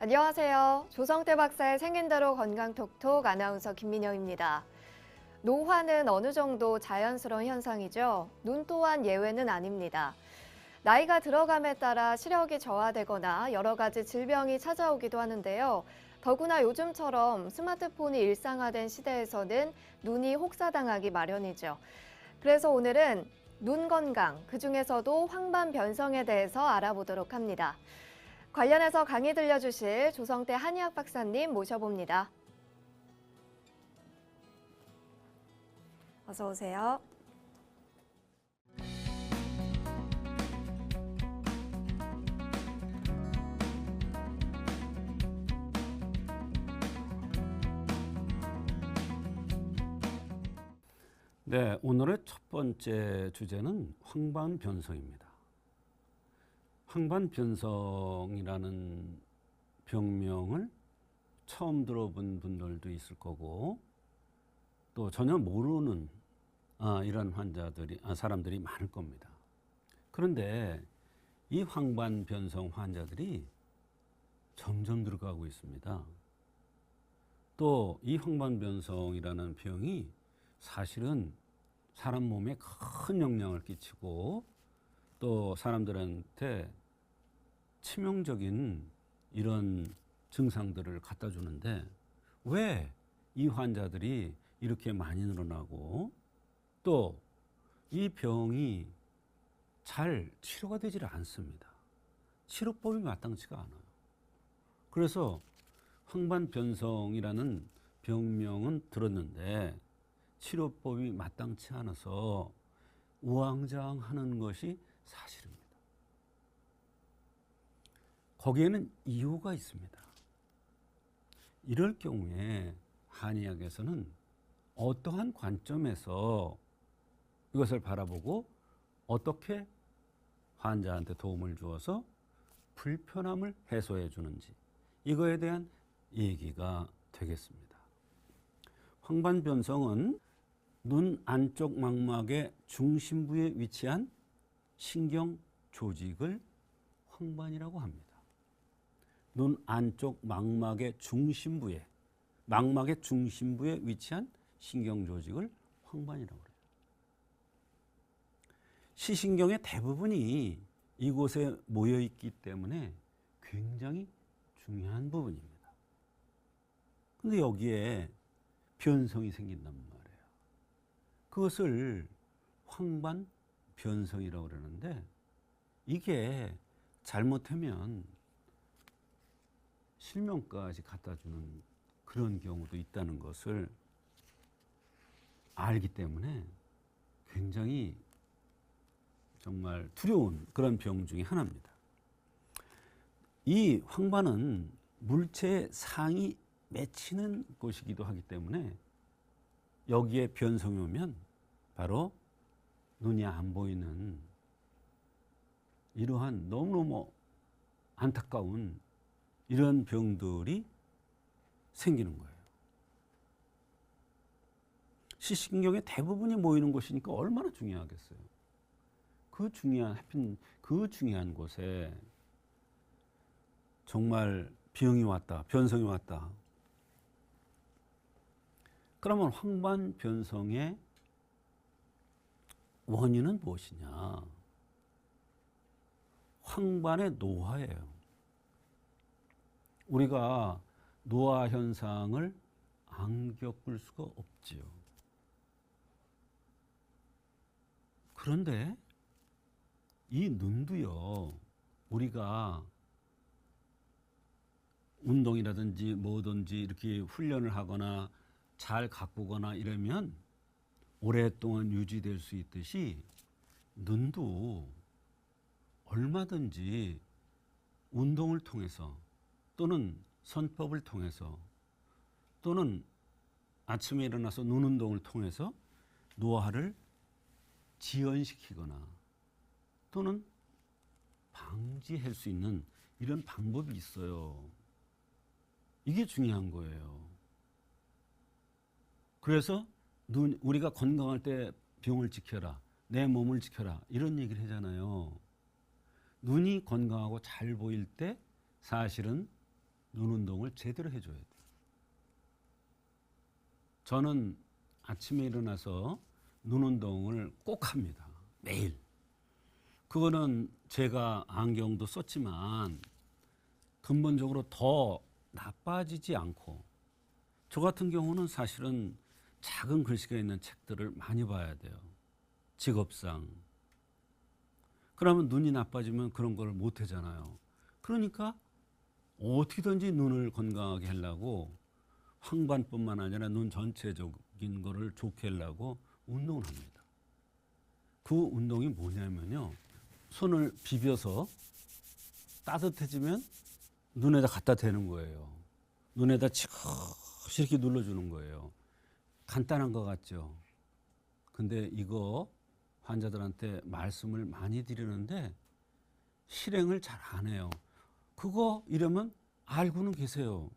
안녕하세요. 조성태 박사의 생긴대로 건강톡톡 아나운서 김민영입니다. 노화는 어느 정도 자연스러운 현상이죠. 눈 또한 예외는 아닙니다. 나이가 들어감에 따라 시력이 저하되거나 여러 가지 질병이 찾아오기도 하는데요. 더구나 요즘처럼 스마트폰이 일상화된 시대에서는 눈이 혹사당하기 마련이죠. 그래서 오늘은 눈 건강, 그 중에서도 황반 변성에 대해서 알아보도록 합니다. 관련해서 강의 들려주실 조성태 한의학 박사님 모셔봅니다. 어서 오세요. 네, 오늘의 첫 번째 주제는 황반 변성입니다. 황반 변성이라는 병명을 처음 들어본 분들도 있을 거고 또 전혀 모르는 아, 이런 환자들이 아, 사람들이 많을 겁니다. 그런데 이 황반 변성 환자들이 점점 늘어가고 있습니다. 또 이 황반 변성이라는 병이 사실은 사람 몸에 큰 영향을 끼치고 또 사람들한테 치명적인 이런 증상들을 갖다 주는데 왜 이 환자들이 이렇게 많이 늘어나고 또 이 병이 잘 치료가 되질 않습니다. 치료법이 마땅치가 않아요. 그래서 황반변성이라는 병명은 들었는데 치료법이 마땅치 않아서 우왕좌왕 하는 것이 사실입니다. 거기에는 이유가 있습니다. 이럴 경우에 한의학에서는 어떠한 관점에서 이것을 바라보고 어떻게 환자한테 도움을 주어서 불편함을 해소해 주는지 이거에 대한 얘기가 되겠습니다. 황반변성은 눈 안쪽 망막의 중심부에 위치한 신경 조직을 황반이라고 합니다. 눈 안쪽 망막의 중심부에 망막의 중심부에 위치한 신경 조직을 황반이라고 해요. 시신경의 대부분이 이곳에 모여 있기 때문에 굉장히 중요한 부분입니다. 근데 여기에 변성이 생긴단 말이에요. 그것을 황반 변성이라고 그러는데 이게 잘못하면 실명까지 갖다 주는 그런 경우도 있다는 것을 알기 때문에 굉장히 정말 두려운 그런 병 중에 하나입니다. 이 황반은 물체의 상이 맺히는 곳이기도 하기 때문에 여기에 변성이 오면 바로 눈이 안 보이는 이러한 너무너무 안타까운 이런 병들이 생기는 거예요. 시신경의 대부분이 모이는 곳이니까 얼마나 중요하겠어요. 그 중요한 하필 그 중요한 곳에 정말 병이 왔다, 변성이 왔다. 그러면 황반 변성의 원인은 무엇이냐? 황반의 노화예요. 우리가 노화 현상을 안 겪을 수가 없지요. 그런데 이 눈도요, 우리가 운동이라든지 뭐든지 이렇게 훈련을 하거나 잘 가꾸거나 이러면 오랫동안 유지될 수 있듯이 눈도 얼마든지 운동을 통해서 또는 선법을 통해서 또는 아침에 일어나서 눈 운동을 통해서 노화를 지연시키거나 또는 방지할 수 있는 이런 방법이 있어요. 이게 중요한 거예요. 그래서 눈, 우리가 건강할 때 병을 지켜라. 내 몸을 지켜라. 이런 얘기를 하잖아요. 눈이 건강하고 잘 보일 때 사실은 눈 운동을 제대로 해줘야 돼요. 저는 아침에 일어나서 눈 운동을 꼭 합니다. 매일. 그거는 제가 안경도 썼지만 근본적으로 더 나빠지지 않고 저 같은 경우는 사실은 작은 글씨가 있는 책들을 많이 봐야 돼요. 직업상. 그러면 눈이 나빠지면 그런 걸 못 하잖아요. 그러니까 어떻게든지 눈을 건강하게 하려고 황반뿐만 아니라 눈 전체적인 거를 좋게 하려고 운동을 합니다. 그 운동이 뭐냐면요. 손을 비벼서 따뜻해지면 눈에다 갖다 대는 거예요. 눈에다 치고시 이렇게 눌러주는 거예요. 간단한 것 같죠? 근데 이거 환자들한테 말씀을 많이 드리는데 실행을 잘 안 해요. 그거 이러면 알고는 계세요.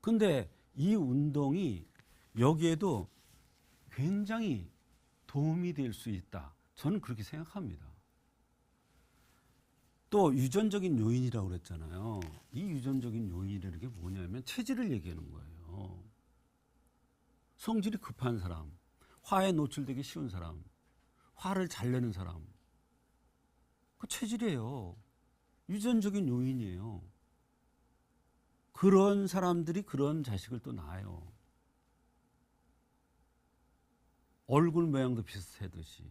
근데 이 운동이 여기에도 굉장히 도움이 될 수 있다. 저는 그렇게 생각합니다. 또 유전적인 요인이라고 그랬잖아요. 이 유전적인 요인이라는 게 뭐냐면 체질을 얘기하는 거예요. 성질이 급한 사람, 화에 노출되기 쉬운 사람, 화를 잘 내는 사람. 그 체질이에요. 유전적인 요인이에요. 그런 사람들이 그런 자식을 또 낳아요. 얼굴 모양도 비슷하듯이.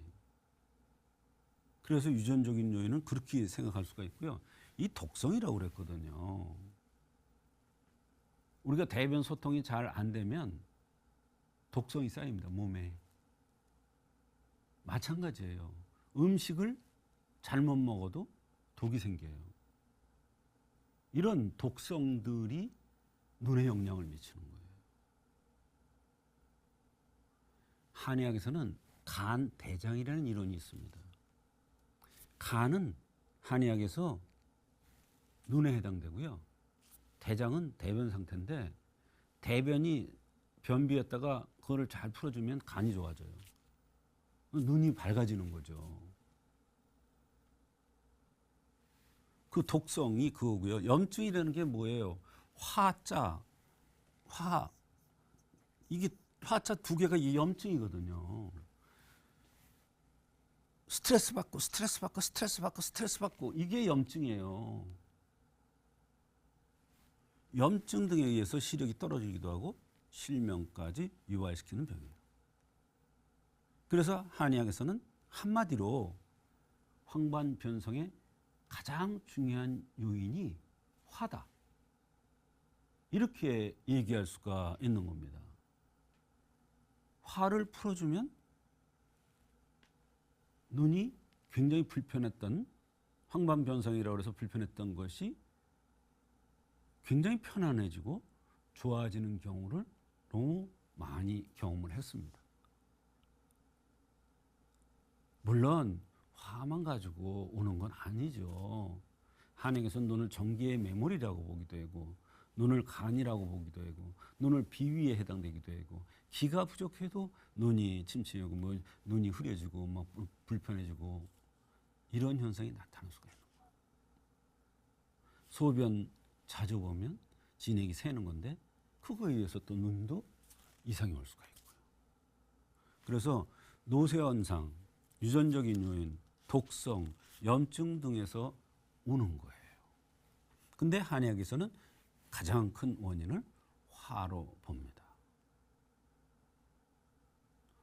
그래서 유전적인 요인은 그렇게 생각할 수가 있고요. 이 독성이라고 그랬거든요. 우리가 대변 소통이 잘 안 되면 독성이 쌓입니다, 몸에. 마찬가지예요. 음식을 잘못 먹어도 독이 생겨요. 이런 독성들이 눈에 영향을 미치는 거예요. 한의학에서는 간 대장이라는 이론이 있습니다. 간은 한의학에서 눈에 해당되고요. 대장은 대변 상태인데 대변이 변비였다가 그거를 잘 풀어주면 간이 좋아져요. 눈이 밝아지는 거죠. 그 독성이 그거고요. 염증이라는 게 뭐예요? 화자, 화. 이게 화자 두 개가 이 염증이거든요. 스트레스 받고 스트레스 받고 스트레스 받고 스트레스 받고 이게 염증이에요. 염증 등에 의해서 시력이 떨어지기도 하고 실명까지 유발시키는 병이에요. 그래서 한의학에서는 한마디로 황반 변성의 가장 중요한 요인이 화다. 이렇게 얘기할 수가 있는 겁니다. 화를 풀어주면 눈이 굉장히 불편했던 황반 변성이라고 해서 불편했던 것이 굉장히 편안해지고 좋아지는 경우를 너무 많이 경험을 했습니다. 물론 화만 가지고 오는 건 아니죠. 한행에서 눈을 전기의 메모리라고 보기도 하고 눈을 간이라고 보기도 하고 눈을 비위에 해당되기도 하고 기가 부족해도 눈이 침침하고 뭐 눈이 흐려지고 막 불- 불편해지고 이런 현상이 나타날 수가 있는 거예요. 소변 자주 보면 진액이 새는 건데 그거에 의해서 또 눈도 이상이 올 수가 있고요. 그래서 노쇠 현상, 유전적인 요인, 독성, 염증 등에서 오는 거예요. 근데 한의학에서는 가장 큰 원인을 화로 봅니다.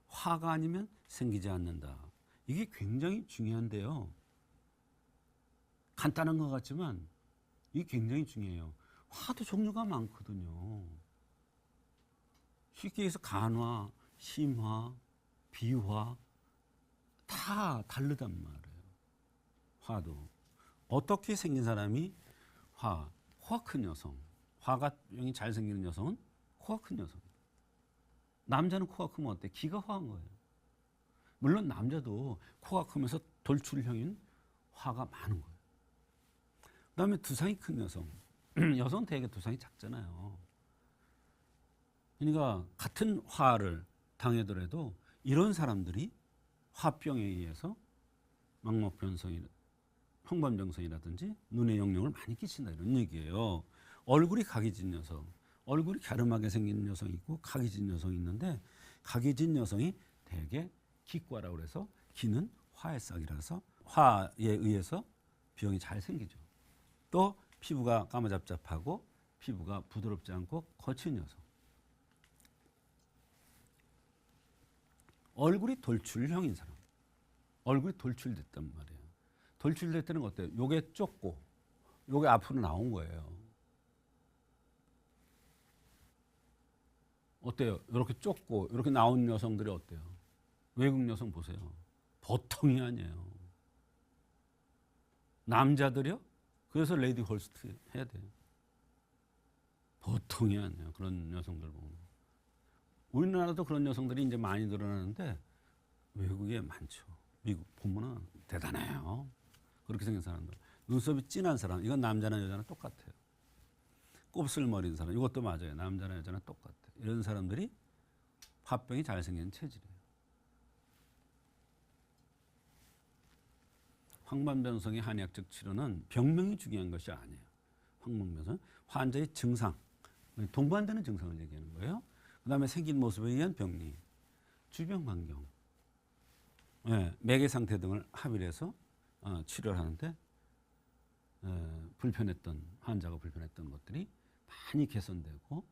화가 아니면 생기지 않는다. 이게 굉장히 중요한데요. 간단한 것 같지만 이게 굉장히 중요해요. 화도 종류가 많거든요. 쉽게 해서 간화, 심화, 비화 다 다르단 말이에요. 화도 어떻게 생긴 사람이 화, 코가 큰 여성, 화가 병이 잘 생기는 여성은 코가 큰 여성. 남자는 코가 크면 어때? 기가 화한 거예요. 물론 남자도 코가 크면서 돌출형인 화가 많은 거예요. 그다음에 두상이 큰 여성, 여성 되게 두상이 작잖아요. 그러니까 같은 화를 당하더라도 이런 사람들이 화병에 의해서 망막 변성이 황반병성이라든지 눈에 영향을 많이 끼친다 이런 얘기예요. 얼굴이 각이 진 여성, 얼굴이 갸름하게 생긴 여성이 있고 각이 진 여성이 있는데 각이 진 여성이 대개 기과라고 그래서 기는 화의 싹이라서 화에 의해서 비형이 잘 생기죠. 또 피부가 까마잡잡하고 피부가 부드럽지 않고 거친 여성. 얼굴이 돌출형인 사람. 얼굴이 돌출됐단 말이에요. 돌출됐다는 건 어때요? 요게 좁고 요게 앞으로 나온 거예요. 어때요? 이렇게 좁고 이렇게 나온 여성들이 어때요? 외국 여성 보세요. 보통이 아니에요. 남자들이요? 그래서 레이디 홀스트 해야 돼요. 보통이 아니에요. 그런 여성들 보면. 우리나라도 그런 여성들이 이제 많이 늘어나는데 외국에 많죠. 미국 보면은 대단해요. 그렇게 생긴 사람들. 눈썹이 진한 사람. 이건 남자나 여자나 똑같아요. 곱슬머리인 사람. 이것도 맞아요. 남자나 여자나 똑같아요. 이런 사람들이 화병이 잘생긴 체질이에요. 황반변성의 한의학적 치료는 병명이 중요한 것이 아니에요. 황반변성 환자의 증상, 동반되는 증상을 얘기하는 거예요. 그 다음에 생긴 모습에 의한 병리, 주변 환경, 예, 매개 상태 등을 합의를 해서 어, 치료를 하는데 에, 불편했던 환자가 불편했던 것들이 많이 개선되고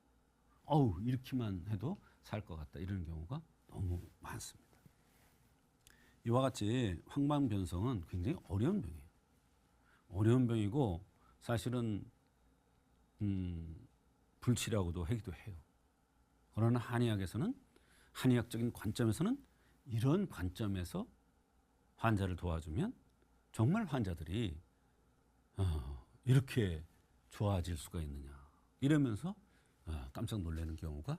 어우 이렇게만 해도 살 것 같다 이런 경우가 너무 많습니다. 이와 같이 황방변성은 굉장히 어려운 병이에요. 어려운 병이고 사실은 음, 불치라고도 하기도 해요. 그러나 한의학에서는 한의학적인 관점에서는 이런 관점에서 환자를 도와주면 정말 환자들이 어, 이렇게 좋아질 수가 있느냐. 이러면서 어, 깜짝 놀라는 경우가